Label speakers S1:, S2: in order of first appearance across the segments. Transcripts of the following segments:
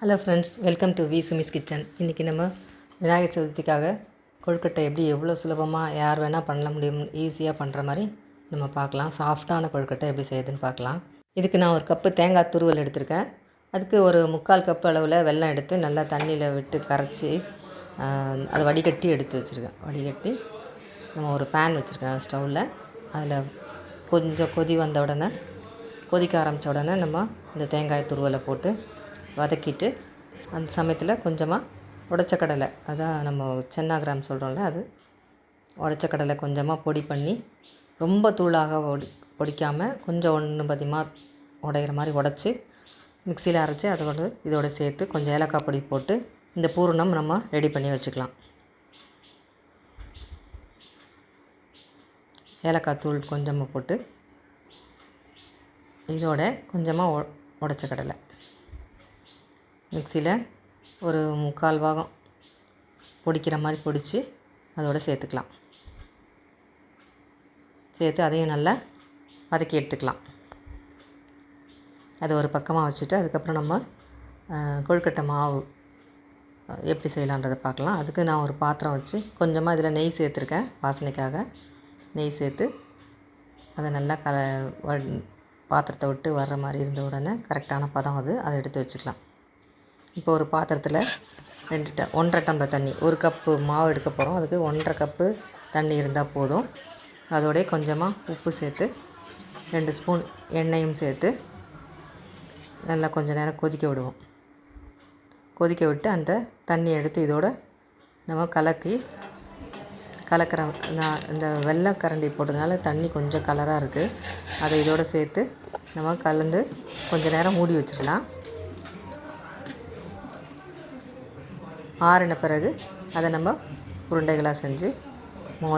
S1: Hello friends welcome to V Sumi's kitchen இன்றைக்கி நம்ம விநாயகர் சதுர்த்திக்காக கொழுக்கட்டை எப்படி எவ்வளோ சுலபமாக யார் வேணால் பண்ண முடியும் ஈஸியாக பண்ணுற மாதிரி நம்ம பார்க்கலாம். சாஃப்டான கொழுக்கட்டை எப்படி செய்யுதுன்னு பார்க்கலாம். இதுக்கு நான் ஒரு கப்பு தேங்காய் துருவல் எடுத்திருக்கேன். அதுக்கு ஒரு முக்கால் கப்பு அளவில் வெல்லம் எடுத்து நல்லா தண்ணியில் விட்டு கரைச்சி அதை வடிகட்டி எடுத்து வச்சுருக்கேன். வடிகட்டி நம்ம ஒரு பேன் வச்சுருக்கேன் ஸ்டவ்வில் அதில் கொஞ்சம் கொதி வந்த உடனே கொதிக்க ஆரம்பித்த உடனே நம்ம இந்த தேங்காய் துருவலை போட்டு வதக்கிட்டு அந்த சமயத்தில் கொஞ்சமாக உடச்ச கடலை. அதான் நம்ம சென்னா கிராம் சொல்கிறோம்ல அது உடச்ச கடலை கொஞ்சமாக பொடி பண்ணி ரொம்ப தூளாக ஒடி பொடிக்காமல் கொஞ்சம் ஒன்று பதிமாக உடையிற மாதிரி உடச்சி மிக்சியில் அரைச்சி அதை கொண்டு இதோட சேர்த்து கொஞ்சம் ஏலக்காய் பொடி போட்டு இந்த பூரணம் நம்ம ரெடி பண்ணி வச்சுக்கலாம். ஏலக்காய் தூள் கொஞ்சமாக போட்டு இதோட கொஞ்சமாக உ உடச்ச கடலை. மிக்சியில் ஒரு முக்கால் பாகம் பொடிக்கிற மாதிரி பொடித்து அதோட சேர்த்துக்கலாம். சேர்த்து அதையும் நல்லா வதக்கி எடுத்துக்கலாம். அதை ஒரு பக்கமாக வச்சுட்டு அதுக்கப்புறம் நம்ம கொழுக்கட்டை மாவு எப்படி செய்யலான்றதை பார்க்கலாம். அதுக்கு நான் ஒரு பாத்திரம் வச்சு கொஞ்சமாக இதில் நெய் சேர்த்துருக்கேன் வாசனைக்காக. நெய் சேர்த்து அதை நல்லா கல வ- பாத்திரத்தை விட்டு வர்ற மாதிரி இருந்த உடனே கரெக்டான பதம் அது அதை எடுத்து வச்சுக்கலாம். இப்போ ஒரு பாத்திரத்தில் ரெண்டு ட ஒன்றரை டம்ளர் தண்ணி ஒரு கப்பு மாவு எடுக்க போகிறோம் அதுக்கு ஒன்றரை கப்பு தண்ணி இருந்தால் போதும். அதோடய கொஞ்சமாக உப்பு சேர்த்து ரெண்டு ஸ்பூன் எண்ணெயும் சேர்த்து நல்லா கொஞ்சம் நேரம் கொதிக்க விடுவோம். கொதிக்க விட்டு அந்த தண்ணி எடுத்து இதோட நம்ம கலக்கி கலக்கிற நான் இந்த வெள்ளை கரண்டி போட்டதுனால தண்ணி கொஞ்சம் கலராக இருக்குது அதை இதோட சேர்த்து நம்ம கலந்து கொஞ்சம் நேரம் மூடி வச்சிடலாம். ஆறின பிறகு அதை நம்ம உருண்டைகளாக செஞ்சு மோ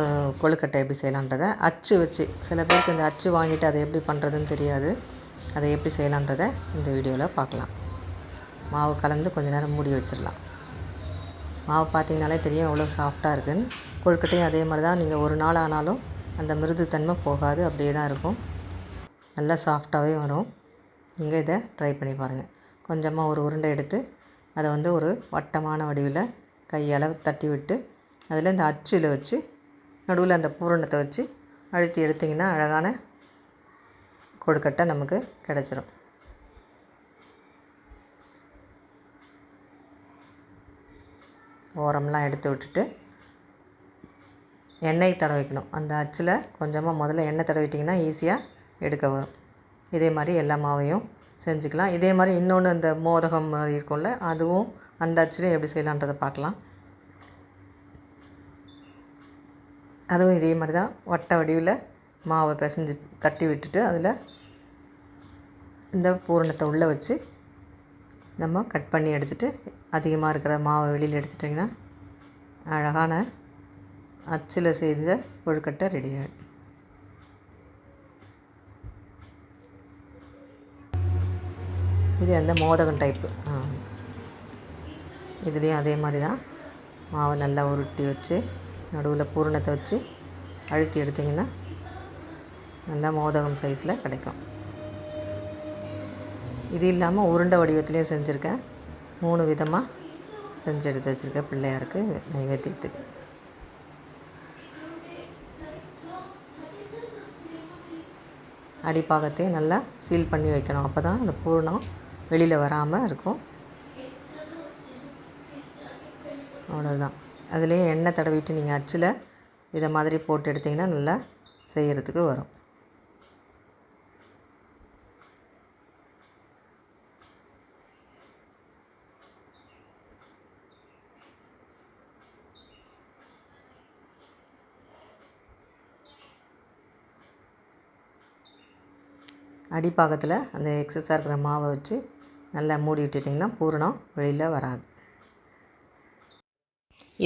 S1: கொழுக்கட்டை எப்படி செய்யலான்றதை அச்சு வச்சு சில பேருக்கு இந்த அச்சு வாங்கிட்டு அதை எப்படி பண்ணுறதுன்னு தெரியாது. அதை எப்படி செய்யலான்றதை இந்த வீடியோவில் பார்க்கலாம். மாவு கலந்து கொஞ்ச நேரம் மூடி வச்சிடலாம் மாவு பார்த்திங்கனாலே தெரியும் எவ்வளோ சாஃப்டாக இருக்குதுன்னு கொழுக்கட்டையும் அதே மாதிரி தான். நீங்கள் ஒரு நாள் ஆனாலும் அந்த மிருதுத்தன்மை போகாது அப்படியே தான் இருக்கும். நல்லா சாஃப்டாகவே வரும். நீங்கள் இதை ட்ரை பண்ணி பாருங்கள் கொஞ்சமாக ஒரு உருண்டை எடுத்து அதை வந்து ஒரு வட்டமான வடிவில் கையால் தட்டி விட்டு அதில் இந்த அச்சில் வச்சு நடுவில் அந்த பூரணத்தை வச்சு அழுத்தி எடுத்திங்கன்னா அழகான கொடுக்கட்டை நமக்கு கிடச்சிரும். ஓரம்லாம் எடுத்து விட்டுட்டு எண்ணெய் தடவிக்கணும். அந்த அச்சில் கொஞ்சமாக முதல்ல எண்ணெய் தடவிட்டிங்கன்னா ஈஸியாக எடுக்க வரும். இதே மாதிரி எல்லா மாவையும் செஞ்சுக்கலாம். இதே மாதிரி இன்னொன்று அந்த மோதகம் மாதிரி இருக்கும்ல அதுவும் அந்த அச்சிலையும் எப்படி செய்யலான்றதை பார்க்கலாம். அதுவும் இதே மாதிரி தான். வட்ட வடிவில் மாவை பிசைஞ்சு தட்டி விட்டுட்டு அதில் இந்த பூரணத்தை உள்ளே வச்சு நம்ம கட் பண்ணி எடுத்துகிட்டு அதிகமாக இருக்கிற மாவை வெளியில் எடுத்துட்டிங்கன்னா அழகான அச்சில் செஞ்ச கொழுக்கட்டை ரெடி ஆகிடும் இது அந்த மோதகம் டைப்பு இதுலேயும் அதே மாதிரி தான் மாவை நல்லா உருட்டி வச்சு நடுவில் பூரணத்தை வச்சு அழுத்தி எடுத்திங்கன்னா நல்லா மோதகம் சைஸில் கிடைக்கும். இது இல்லாமல் உருண்டை வடிவத்துலேயும் செஞ்சுருக்கேன். மூணு விதமாக செஞ்சு எடுத்து வச்சுருக்கேன் பிள்ளையாருக்கு நைவேத்தியத்துக்கு. அடிப்பாகத்தையும் நல்லா சீல் பண்ணி வைக்கணும். அப்போ தான் அந்த பூரணம் வெளியில் வராமல் இருக்கும். அவ்வளோதான் அதுலேயே எண்ணெய் தடவிட்டு நீங்கள் அச்சில் இதை மாதிரி போட்டு எடுத்திங்கன்னா நல்லா செய்கிறதுக்கு வரும். அடிப்பாகத்தில் அந்த எக்ஸஸாக இருக்கிற மாவை வச்சு நல்லா மூடி விட்டுட்டிங்கன்னா பூரணம் வெளியில் வராது.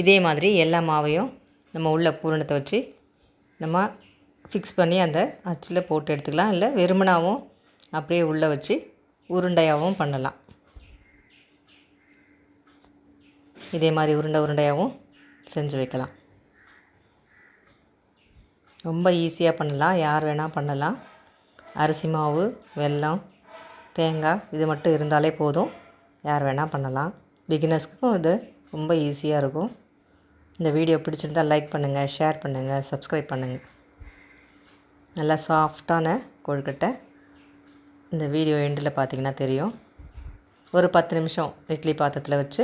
S1: இதே மாதிரி எல்லா மாவையும் நம்ம உள்ள பூரணத்தை வச்சு நம்ம ஃபிக்ஸ் பண்ணி அந்த அச்சில் போட்டு எடுத்துக்கலாம். இல்லை வெறுமனாகவும் அப்படியே உள்ளே வச்சு உருண்டையாகவும் பண்ணலாம். இதே மாதிரி உருண்டை உருண்டையாகவும் செஞ்சு வைக்கலாம். ரொம்ப ஈஸியாக பண்ணலாம். யார் வேணால் பண்ணலாம். அரிசி மாவு வெல்லம் தேங்காய் இது மட்டும் இருந்தாலே போதும். யார் வேணால் பண்ணலாம். பிகினர்ஸ்க்கும் இது ரொம்ப ஈஸியாக இருக்கும். இந்த வீடியோ பிடிச்சிருந்தால் லைக் பண்ணுங்கள் ஷேர் பண்ணுங்கள் சப்ஸ்கிரைப் பண்ணுங்கள் நல்லா சாஃப்டான கொழுக்கட்டை இந்த வீடியோ எண்டில் பார்த்தீங்கன்னா தெரியும். ஒரு பத்து நிமிஷம் இட்லி பாத்திரத்தில் வச்சு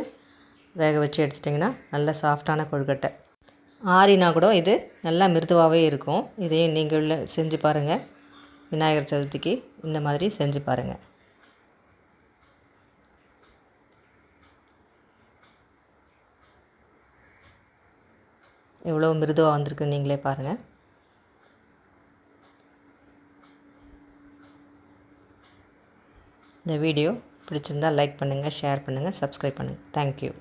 S1: வேக வச்சு எடுத்துட்டிங்கன்னா நல்ல சாஃப்டான கொழுக்கட்டை. ஆறினா கூட இது நல்லா மிருதுவாகவே இருக்கும். இதையும் நீங்கள் செஞ்சு பாருங்கள் விநாயகர் சதுர்த்திக்கு இந்த மாதிரி செஞ்சு பாருங்கள் எவ்வளோ மிருதுவாக வந்திருக்கு நீங்களே பாருங்கள் இந்த வீடியோ பிடிச்சிருந்தால் லைக் பண்ணுங்கள் ஷேர் பண்ணுங்கள் சப்ஸ்கிரைப் பண்ணுங்கள் தேங்க்யூ